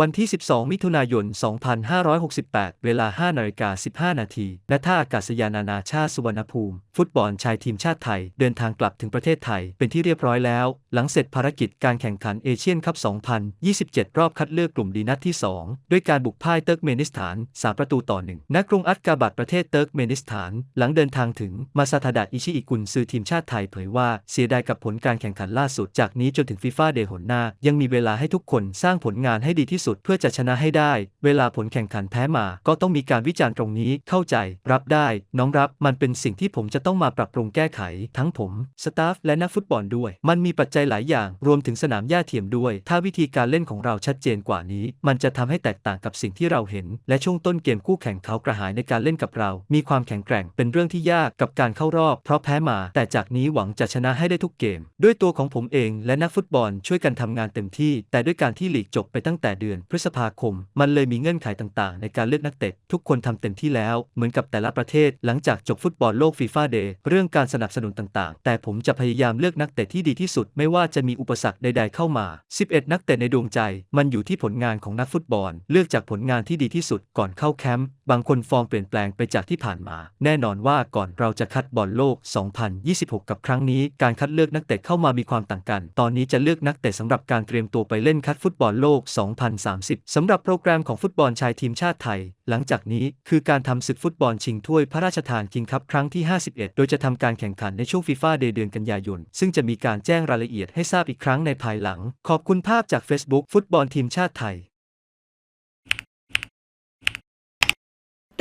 วันที่ 12 มิถุนายน 2568 เวลา 5นาฬิกา15 นาที ณ ท่าอากาศยานานาชาติสุวรรณภูมิ ฟุตบอลชายทีมชาติไทย เดินทางกลับถึงประเทศไทย เป็นที่เรียบร้อยแล้ว หลังเสร็จภารกิจการแข่งขันเอเชียนคัพ 2027 รอบคัดเลือกกลุ่มดีนัดที่ 2 ด้วยการบุกพ่ายเติร์กเมนิสถาน 3 ประตูต่อหนึ่งณ กรุงอัสกาบัดประเทศเติร์กเมนิสถาน หลังเดินทางถึง มาซาทาดะอิชิอิกุนซือทีมชาติไทยเผยว่า เสียดายกับผลการแข่งขันล่าสุด จากนี้จนถึงฟีฟ่าเดย์หนหน้า ยังมีเวลาให้ทุกคนสร้างผลงานให้ดีที่สุดเพื่อจะชนะให้ได้ เวลาผลแข่งขันแพ้มา ก็ต้องมีการวิจารณ์ตรงนี้เข้าใจ รับได้ น้องรับมันเป็นสิ่งที่ผมจะต้องมาปรับปรุงแก้ไข ทั้งผมสตาฟและนักฟุตบอลด้วย มันมีปัจจัยหลายอย่าง รวมถึงสนามหญ้าเทียมด้วย ถ้าวิธีการเล่นของเราชัดเจนกว่านี้ มันจะทำให้แตกต่างกับสิ่งที่เราเห็น และช่วงต้นเกมคู่แข่งเขากระหายในการเล่นกับเรา มีความแข็งแกร่งเป็นเรื่องที่ยากกับการเข้ารอบ เพราะแพ้มา แต่จากนี้หวังจะชนะให้ได้ทุกเกม ด้วยตัวของผมเองและนักฟุตบอลช่วยกันทำงานเต็มที่ แต่ด้วยการที่หลีกจบไปตั้งแต่เดือนพฤษภาคม มันเลยมีเงื่อนไขต่างๆ ในการเลือกนักเตะทุกคนทำเต็มที่แล้ว เหมือนกับแต่ละประเทศ หลังจากจบฟุตบอลโลกฟีฟ่าเดย์เรื่องการสนับสนุนต่างๆ แต่ผมจะพยายามเลือกนักเตะที่ดีที่สุด ไม่ว่าจะมีอุปสรรคใด ๆ เข้ามา 11 นักเตะในดวงใจ มันอยู่ที่ผลงานของนักฟุตบอล เลือกจากผลงานที่ดีที่สุดก่อนเข้าแคมป์บางคนฟอร์มเปลี่ยนแปลงไปจากที่ผ่านมา แน่นอนว่าก่อนเราจะคัดบอลโลก 2026 กับครั้งนี้ การคัดเลือกนักเตะเข้ามามีความต่างกัน ตอนนี้จะเลือกนักเตะสำหรับการเตรียมตัวไปเล่นคัดฟุตบอลโลก 2030 สำหรับโปรแกรมของฟุตบอลชายทีมชาติไทย หลังจากนี้คือการทำศึกฟุตบอลชิงถ้วยพระราชทานคิงคัพครั้งที่ 51 โดยจะทำการแข่งขันในช่วงฟีฟ่าเดเดือนกันยายน ซึ่งจะมีการแจ้งรายละเอียดให้ทราบอีกครั้งในภายหลัง ขอบคุณภาพจาก Facebook ฟุตบอลทีมชาติไทย